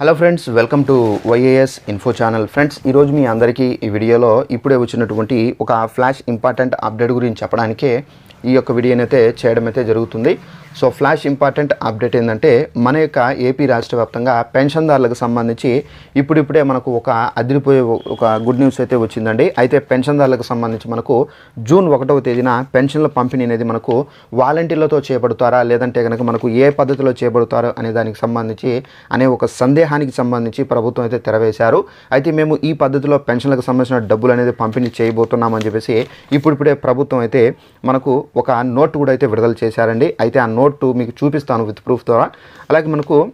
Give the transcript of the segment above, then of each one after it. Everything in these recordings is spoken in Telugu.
Hello friends welcome to YAS info channel friends ఈరోజు మీ అందరికీ ఈ వీడియోలో ఇప్పుడే వచ్చినటువంటి ఒక ఫ్లాష్ ఇంపార్టెంట్ అప్డేట్ గురించి చెప్పడానికే ఈ యొక్క వీడియోనైతే చేయడం అయితే జరుగుతుంది. సో ఫ్లాష్ ఇంపార్టెంట్ అప్డేట్ ఏంటంటే మన యొక్క ఏపీ రాష్ట్ర వ్యాప్తంగా పెన్షన్దారులకు సంబంధించి ఇప్పుడిప్పుడే మనకు ఒక అదిరిపోయే ఒక గుడ్ న్యూస్ అయితే వచ్చిందండి. అయితే పెన్షన్దారులకు సంబంధించి మనకు జూన్ ఒకటవ తేదీన పెన్షన్ల పంపిణీ అనేది మనకు వాలంటీర్లతో చేపడతారా లేదంటే కనుక మనకు ఏ పద్ధతిలో చేపడతారో అనే దానికి సంబంధించి అనే ఒక సందేహానికి సంబంధించి ప్రభుత్వం అయితే తెరవేశారు. అయితే మేము ఈ పద్ధతిలో పెన్షన్లకు సంబంధించిన డబ్బులు అనేది పంపిణీ చేయబోతున్నామని చెప్పేసి ఇప్పుడిప్పుడే ప్రభుత్వం అయితే మనకు ఒక నోట్ కూడా అయితే విడుదల చేశారండి. అయితే ఆ నోట్ మీకు చూపిస్తాను విత్ ప్రూఫ్ ద్వారా. అలాగే మనకు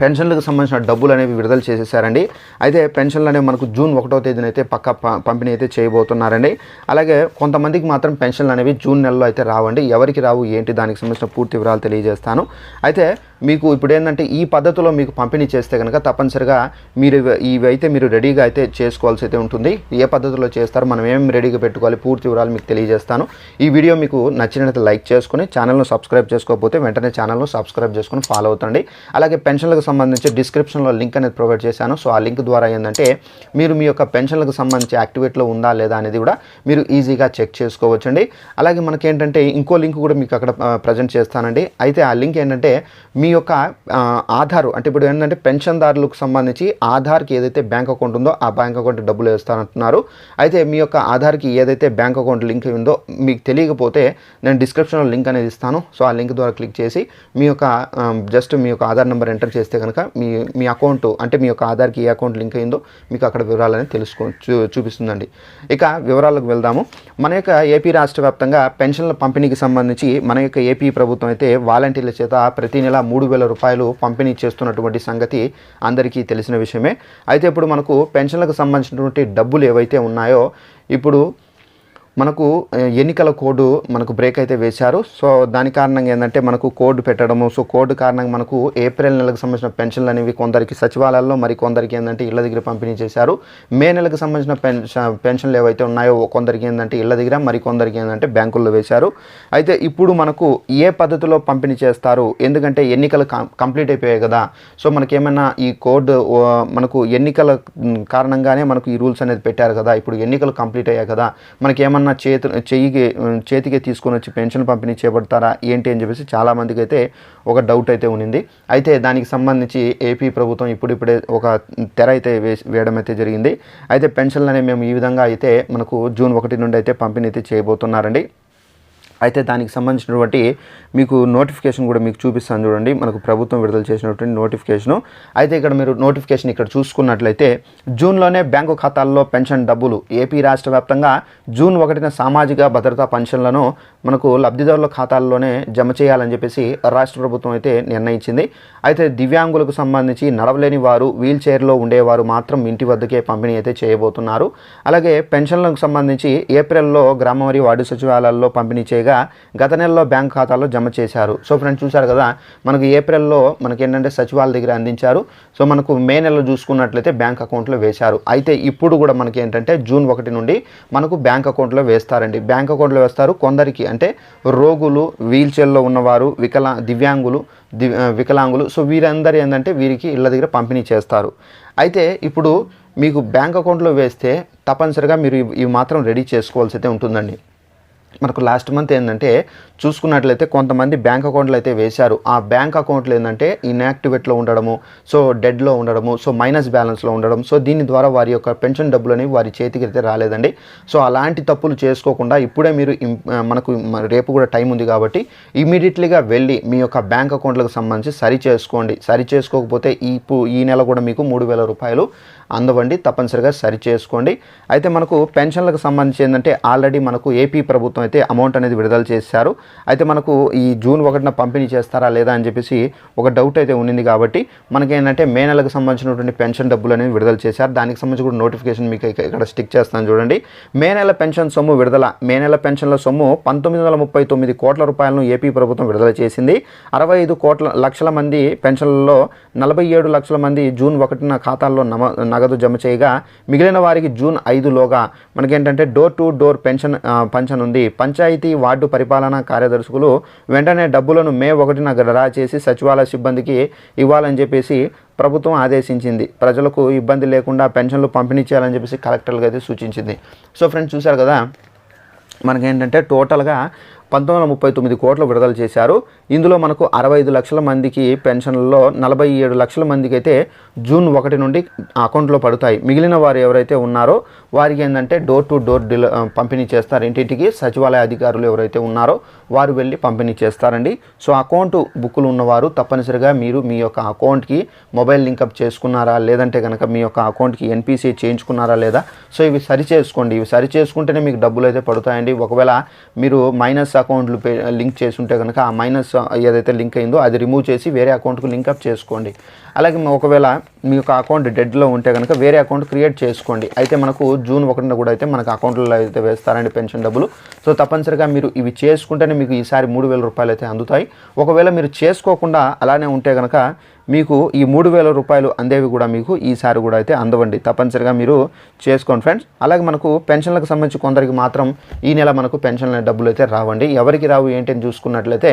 పెన్షన్లకు సంబంధించిన డబ్బులు అనేవి విడుదల చేసేసారండి. అయితే పెన్షన్లు అనేవి మనకు జూన్ ఒకటో తేదీన అయితే పక్క ప- పంపిణీ అయితే చేయబోతున్నారండి. అలాగే కొంతమందికి మాత్రం పెన్షన్లు అనేవి జూన్ నెలలో అయితే రావండి. ఎవరికి రావు ఏంటి దానికి సంబంధించిన పూర్తి వివరాలు తెలియజేస్తాను. అయితే మీకు ఇప్పుడు ఏంటంటే ఈ పద్ధతిలో మీకు పంపిణీ చేస్తే కనుక తప్పనిసరిగా మీరు ఇవైతే మీరు రెడీగా అయితే చేసుకోవాల్సి అయితే ఉంటుంది. ఏ పద్ధతిలో చేస్తారో మనం ఏం రెడీగా పెట్టుకోవాలి పూర్తి వివరాలు మీకు తెలియజేస్తాను. ఈ వీడియో మీకు నచ్చినట్లయితే లైక్ చేసుకుని ఛానల్ను సబ్స్క్రైబ్ చేసుకోకపోతే వెంటనే ఛానల్ను సబ్స్క్రైబ్ చేసుకుని ఫాలో అవుతండి అలాగే పెన్షన్లకు సంబంధించి డిస్క్రిప్షన్లో లింక్ అనేది ప్రొవైడ్ చేశాను. సో ఆ లింక్ ద్వారా ఏంటంటే మీరు మీ యొక్క పెన్షన్లకు సంబంధించి యాక్టివేట్లో ఉందా లేదా అనేది కూడా మీరు ఈజీగా చెక్ చేసుకోవచ్చండి. అలాగే మనకి ఏంటంటే ఇంకో లింక్ కూడా మీకు అక్కడ ప్రజెంట్ చేస్తానండి. అయితే ఆ లింక్ ఏంటంటే మీ యొక్క ఆధార్ అంటే ఇప్పుడు ఏంటంటే పెన్షన్దారులకు సంబంధించి ఆధార్కి ఏదైతే బ్యాంక్ అకౌంట్ ఉందో ఆ బ్యాంక్ అకౌంట్ డబ్బులు వేస్తానంటున్నారు. అయితే మీ యొక్క ఆధార్కి ఏదైతే బ్యాంక్ అకౌంట్ లింక్ ఉందో మీకు తెలియకపోతే నేను డిస్క్రిప్షన్లో లింక్ అనేది ఇస్తాను. సో ఆ లింక్ ద్వారా క్లిక్ చేసి మీ యొక్క జస్ట్ మీ యొక్క ఆధార్ నెంబర్ ఎంటర్ చేస్తే కనుక మీ మీ అకౌంట్ అంటే మీ యొక్క ఆధార్కి ఏ అకౌంట్ లింక్ అయిందో మీకు అక్కడ వివరాలు తెలుసుకో చూ చూపిస్తుందండి. ఇక వివరాలకు వెళ్దాము. మన యొక్క ఏపీ రాష్ట్ర వ్యాప్తంగా పెన్షన్ల పంపిణీకి సంబంధించి మన యొక్క ఏపీ ప్రభుత్వం అయితే వాలంటీర్ల చేత ప్రతి నెల మూడు మూడు వేల రూపాయలు పంపిణీ చేస్తున్నటువంటి సంగతి అందరికీ తెలిసిన విషయమే. అయితే ఇప్పుడు మనకు పెన్షన్లకు సంబంధించినటువంటి డబ్బులు ఏవైతే ఉన్నాయో ఇప్పుడు మనకు ఎన్నికల కోడ్ మనకు బ్రేక్ అయితే వేశారు. సో దాని కారణంగా ఏంటంటే మనకు కోడ్ పెట్టడము సో కోడ్ కారణంగా మనకు ఏప్రిల్ నెలకు సంబంధించిన పెన్షన్లు అనేవి కొందరికి సచివాలయాల్లో మరి కొందరికి ఏంటంటే ఇళ్ళ దగ్గర పంపిణీ చేశారు. మే నెలకు సంబంధించిన పెన్షన్ పెన్షన్లు ఏవైతే ఉన్నాయో కొందరికి ఏంటంటే ఇళ్ళ దగ్గర మరి కొందరికి ఏంటంటే బ్యాంకుల్లో వేశారు. అయితే ఇప్పుడు మనకు ఏ పద్ధతిలో పంపిణీ చేస్తారు? ఎందుకంటే ఎన్నికలు కం- కంప్లీట్ అయిపోయాయి కదా. సో మనకేమైనా ఈ కోడ్ మనకు ఎన్నికల కారణంగానే మనకు ఈ రూల్స్ అనేది పెట్టారు కదా. ఇప్పుడు ఎన్నికలు కంప్లీట్ అయ్యాయి కదా. మనకేమన్నా ఏమన్నా చేతి చెయ్యికి చేతికి తీసుకొని వచ్చి పెన్షన్ పంపిణీ చేపడతారా ఏంటి అని చెప్పేసి చాలామందికి అయితే ఒక డౌట్ అయితే ఉన్నింది. అయితే దానికి సంబంధించి ఏపీ ప్రభుత్వం ఇప్పుడిప్పుడే ఒక తెర అయితే వేసి వేయడం అయితే జరిగింది. అయితే పెన్షన్లు అనేవి మేము ఈ విధంగా అయితే మనకు జూన్ ఒకటి నుండి అయితే పంపిణీ అయితే చేయబోతున్నారండి. అయితే దానికి సంబంధించినటువంటి మీకు నోటిఫికేషన్ కూడా మీకు చూపిస్తాను చూడండి. మనకు ప్రభుత్వం విడుదల చేసినటువంటి నోటిఫికేషను అయితే ఇక్కడ మీరు నోటిఫికేషన్ ఇక్కడ చూసుకున్నట్లయితే జూన్లోనే బ్యాంకు ఖాతాల్లో పెన్షన్ డబ్బులు ఏపీ రాష్ట్ర వ్యాప్తంగా జూన్ ఒకటిన సామాజిక భద్రతా పెన్షన్లను మనకు లబ్ధిదారుల ఖాతాల్లోనే జమ చేయాలని చెప్పేసి రాష్ట్ర ప్రభుత్వం అయితే నిర్ణయించింది. అయితే దివ్యాంగులకు సంబంధించి నడవలేని వారు వీల్ చైర్లో ఉండేవారు మాత్రం ఇంటి వద్దకే పంపిణీ అయితే చేయబోతున్నారు. అలాగే పెన్షన్లకు సంబంధించి ఏప్రిల్లో గ్రామ మరియు వార్డు సచివాలయాల్లో పంపిణీ చేయగా గత నెలలో బ్యాంక్ ఖాతాలో జమ చేశారు. సో ఫ్రెండ్స్ చూశారు కదా మనకు ఏప్రిల్లో మనకి ఏంటంటే సచివాలయ దగ్గర అందించారు. సో మనకు మే నెలలో చూసుకున్నట్లయితే బ్యాంక్ అకౌంట్లో వేశారు. అయితే ఇప్పుడు కూడా మనకి ఏంటంటే జూన్ ఒకటి నుండి మనకు బ్యాంక్ అకౌంట్లో వేస్తారండి. బ్యాంక్ అకౌంట్లో వేస్తారు. కొందరికి అంటే రోగులు వీల్ చైర్లో ఉన్నవారు వికలా దివ్యాంగులు వికలాంగులు. సో వీరందరూ ఏంటంటే వీరికి ఇళ్ళ దగ్గర పంపిణీ చేస్తారు. అయితే ఇప్పుడు మీకు బ్యాంక్ అకౌంట్లో వేస్తే తప్పనిసరిగా మీరు ఇవి మాత్రం రెడీ చేసుకోవాల్సి అయితే ఉంటుందండి. మనకు లాస్ట్ మంత్ ఏంటంటే చూసుకున్నట్లయితే కొంతమంది బ్యాంక్ అకౌంట్లు అయితే వేశారు. ఆ బ్యాంక్ అకౌంట్లు ఏంటంటే ఇన్యాక్టివేట్లో ఉండడము సో డెడ్లో ఉండడము సో మైనస్ బ్యాలెన్స్లో ఉండడం సో దీని ద్వారా వారి యొక్క పెన్షన్ డబ్బులు అనేవి వారి చేతికి అయితే రాలేదండి. సో అలాంటి తప్పులు చేసుకోకుండా ఇప్పుడే మీరు మనకు రేపు కూడా టైం ఉంది కాబట్టి ఇమీడియట్లీగా వెళ్ళి మీ యొక్క బ్యాంక్ అకౌంట్లకు సంబంధించి సరి చేసుకోండి. సరి చేసుకోకపోతే ఈ ఈ నెల కూడా మీకు మూడు వేల రూపాయలు అందవండి. తప్పనిసరిగా సరి చేసుకోండి. అయితే మనకు పెన్షన్లకు సంబంధించి ఏంటంటే ఆల్రెడీ మనకు ఏపీ ప్రభుత్వం అయితే అమౌంట్ అనేది విడుదల చేశారు. అయితే మనకు ఈ జూన్ ఒకటిన పంపిణీ చేస్తారా లేదా అని చెప్పేసి ఒక డౌట్ అయితే ఉండింది కాబట్టి మనకి ఏంటంటే మే నెలకు సంబంధించినటువంటి పెన్షన్ డబ్బులు అనేవి విడుదల చేశారు. దానికి సంబంధించి కూడా నోటిఫికేషన్ మీకు ఇక్కడ స్టిక్ చేస్తాను చూడండి. మే నెల పెన్షన్ సొమ్ము విడుదల మే నెల పెన్షన్ల సొమ్ము పంతొమ్మిది వందల ముప్పై తొమ్మిది కోట్ల రూపాయలను ఏపీ ప్రభుత్వం విడుదల చేసింది. అరవై ఐదు కోట్ల లక్షల మంది పెన్షన్లలో నలభై ఏడు లక్షల మంది జూన్ ఒకటిన ఖాతాల్లో నమ నగదు జమ చేయగా మిగిలిన వారికి జూన్ ఐదులోగా మనకేంటంటే door to door pension pension ఉంది. పంచాయతీ వార్డు పరిపాలనా కార్యదర్శులు వెంటనే డబ్బులను మే ఒకటిన డ్రా చేసి సచివాలయ సిబ్బందికి ఇవ్వాలని చెప్పేసి ప్రభుత్వం ఆదేశించింది. ప్రజలకు ఇబ్బంది లేకుండా పెన్షన్లు పంపిణీ చేయాలని చెప్పేసి కలెక్టర్లకు అయితే సూచించింది. సో ఫ్రెండ్స్ చూశారు కదా మనకేంటంటే టోటల్గా పంతొమ్మిది వందల ముప్పై తొమ్మిది కోట్లు విడుదల చేశారు. ఇందులో మనకు అరవై ఐదు లక్షల మందికి పెన్షన్లలో నలభై ఏడు లక్షల మందికి అయితే జూన్ ఒకటి నుండి అకౌంట్లో పడతాయి. మిగిలిన వారు ఎవరైతే ఉన్నారో వారికి ఏంటంటే డోర్ టు డోర్ డిల పంపిణీ చేస్తారు. ఇంటింటికి సచివాలయ అధికారులు ఎవరైతే ఉన్నారో వారు వెళ్ళి పంపిణీ చేస్తారండి. సో అకౌంట్ బుక్కులు ఉన్నవారు తప్పనిసరిగా మీరు మీ యొక్క అకౌంట్కి మొబైల్ లింకప్ చేసుకున్నారా? లేదంటే కనుక మీ యొక్క అకౌంట్కి ఎన్పిసి చేయించుకున్నారా లేదా? సో ఇవి సరి చేసుకోండి ఇవి సరి చేసుకుంటేనే మీకు డబ్బులు అయితే పడతాయండి. ఒకవేళ మీరు మైనస్ అకౌంట్లు పే లింక్ చేసి ఉంటే కనుక ఆ మైనస్ ఏదైతే లింక్ అయిందో అది రిమూవ్ చేసి వేరే అకౌంట్కు లింకప్ చేసుకోండి. అలాగే ఒకవేళ మీ యొక్క అకౌంట్ డెడ్లో ఉంటే కనుక వేరే అకౌంట్ క్రియేట్ చేసుకోండి. అయితే మనకు జూన్ ఒకటిన కూడా అయితే మనకు అకౌంట్లో అయితే వేస్తారండి పెన్షన్ డబ్బులు. సో తప్పనిసరిగా మీరు ఇవి చేసుకుంటేనే మీకు ఈసారి మూడు వేల రూపాయలు అయితే అందుతాయి. ఒకవేళ మీరు చేసుకోకుండా అలానే ఉంటే కనుక మీకు ఈ మూడు వేల రూపాయలు అందేవి కూడా మీకు ఈసారి కూడా అయితే అందవండి. తప్పనిసరిగా మీరు చేసుకోండి ఫ్రెండ్స్. అలాగే మనకు పెన్షన్లకు సంబంధించి కొందరికి మాత్రం ఈ నెల మనకు పెన్షన్ల డబ్బులు అయితే రావండి. ఎవరికి రావు ఏంటి అని చూసుకున్నట్లయితే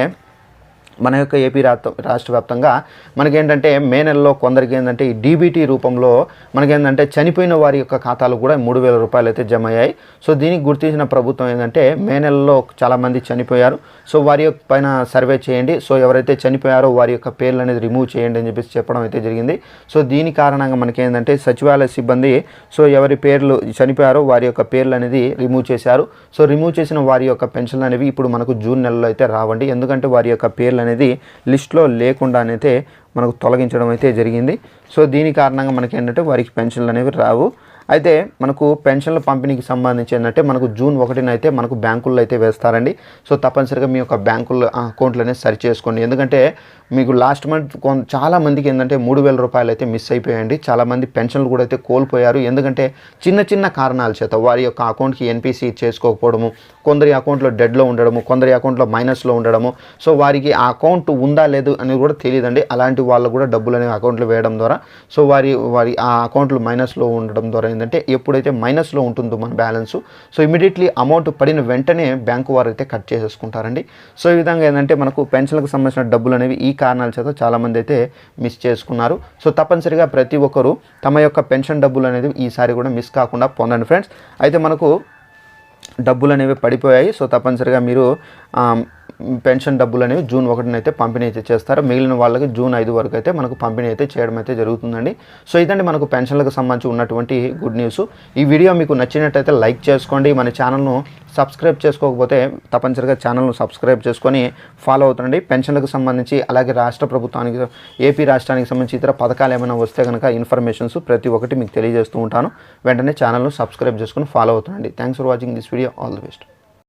మన యొక్క ఏపీ రాష్ట్ర రాష్ట్ర వ్యాప్తంగా మనకేంటంటే మే నెలలో కొందరికి ఏంటంటే ఈ డీబీటీ రూపంలో మనకేంటంటే చనిపోయిన వారి యొక్క ఖాతాలు కూడా మూడు వేల రూపాయలు అయితే జమ అయ్యాయి. సో దీనికి గుర్తించిన ప్రభుత్వం ఏంటంటే మే నెలలో చాలామంది చనిపోయారు. సో వారి యొక్క పైన సర్వే చేయండి. సో ఎవరైతే చనిపోయారో వారి యొక్క పేర్లు అనేది రిమూవ్ చేయండి అని చెప్పేసి చెప్పడం అయితే జరిగింది. సో దీని కారణంగా మనకేంటంటే సచివాలయ సిబ్బంది సో ఎవరి పేర్లు చనిపోయారో వారి యొక్క పేర్లు అనేది రిమూవ్ చేశారు. సో రిమూవ్ చేసిన వారి యొక్క పెన్షన్లు అనేవి ఇప్పుడు మనకు జూన్ నెలలో అయితే రావండి. ఎందుకంటే వారి యొక్క పేర్లు అనేది లిస్ట్లో లేకుండానైతే మనకు తొలగించడం అయితే జరిగింది. సో దీని కారణంగా మనకి ఏంటంటే వారికి పెన్షన్లు అనేవి రావు. అయితే మనకు పెన్షన్ల పంపిణీకి సంబంధించి ఏంటంటే మనకు జూన్ ఒకటిన అయితే మనకు బ్యాంకుల్లో అయితే వేస్తారండి. సో తప్పనిసరిగా మీ యొక్క బ్యాంకుల అకౌంట్లు అనేది సరి చేసుకోండి. ఎందుకంటే మీకు లాస్ట్ మంత్ చాలా మందికి ఏంటంటే మూడు వేల రూపాయలు అయితే మిస్ అయిపోయాయండి. చాలామంది పెన్షన్లు కూడా అయితే కోల్పోయారు. ఎందుకంటే చిన్న చిన్న కారణాల చేత వారి యొక్క అకౌంట్కి ఎన్పిసి చేసుకోకపోవడము కొందరి అకౌంట్లో డెడ్లో ఉండడము కొందరి అకౌంట్లో మైనస్లో ఉండడము. సో వారికి ఆ అకౌంట్ ఉందా లేదు అనేది కూడా తెలియదండి. అలాంటి వాళ్ళు కూడా డబ్బులు అనేవి అకౌంట్లో వేయడం ద్వారా సో వారి వారి ఆ అకౌంట్లు మైనస్లో ఉండడం ద్వారా ఏంటంటే ఎప్పుడైతే మైనస్లో ఉంటుందో మన బ్యాలెన్స్. సో ఇమీడియట్లీ అమౌంట్ పడిన వెంటనే బ్యాంకు వారు అయితే కట్ చేసేసుకుంటారండి. సో ఈ విధంగా ఏంటంటే మనకు పెన్షన్లకు సంబంధించిన డబ్బులు అనేవి ఈ కారణాల చేత చాలామంది అయితే మిస్ చేసుకున్నారు. సో తప్పనిసరిగా ప్రతి ఒక్కరూ తమ యొక్క పెన్షన్ డబ్బులు అనేది ఈసారి కూడా మిస్ కాకుండా పొందండి ఫ్రెండ్స్. అయితే మనకు డబ్బులు అనేవి పడిపోయాయి. సో తప్పనిసరిగా మీరు పెన్షన్ డబ్బులు అనేవి జూన్ ఒకటిని అయితే పంపిణీ అయితే చేస్తారు. మిగిలిన వాళ్ళకి జూన్ ఐదు వరకు అయితే మనకు పంపిణీ అయితే చేయడం అయితే జరుగుతుందండి. సో ఇదండి మనకు పెన్షన్లకు సంబంధించి ఉన్నటువంటి గుడ్ న్యూస్. ఈ వీడియో మీకు నచ్చినట్టయితే లైక్ చేసుకోండి. మన ఛానల్ను సబ్స్క్రైబ్ చేసుకోకపోతే తప్పనిసరిగా ఛానల్ను సబ్స్క్రైబ్ చేసుకొని ఫాలో అవుతుండండి. పెన్షన్లకు సంబంధించి అలాగే రాష్ట్ర ప్రభుత్వానికి ఏపీ రాష్ట్రానికి సంబంధించి ఇతర పథకాలు ఏమైనా వస్తే కనుక ఇన్ఫర్మేషన్స్ ప్రతి ఒక్కటి మీకు తెలియజేస్తూ ఉంటాను. వెంటనే ఛానల్ను సబ్స్క్రైబ్ చేసుకుని follow అవుతుండండి. Thanks for watching this video. All the best.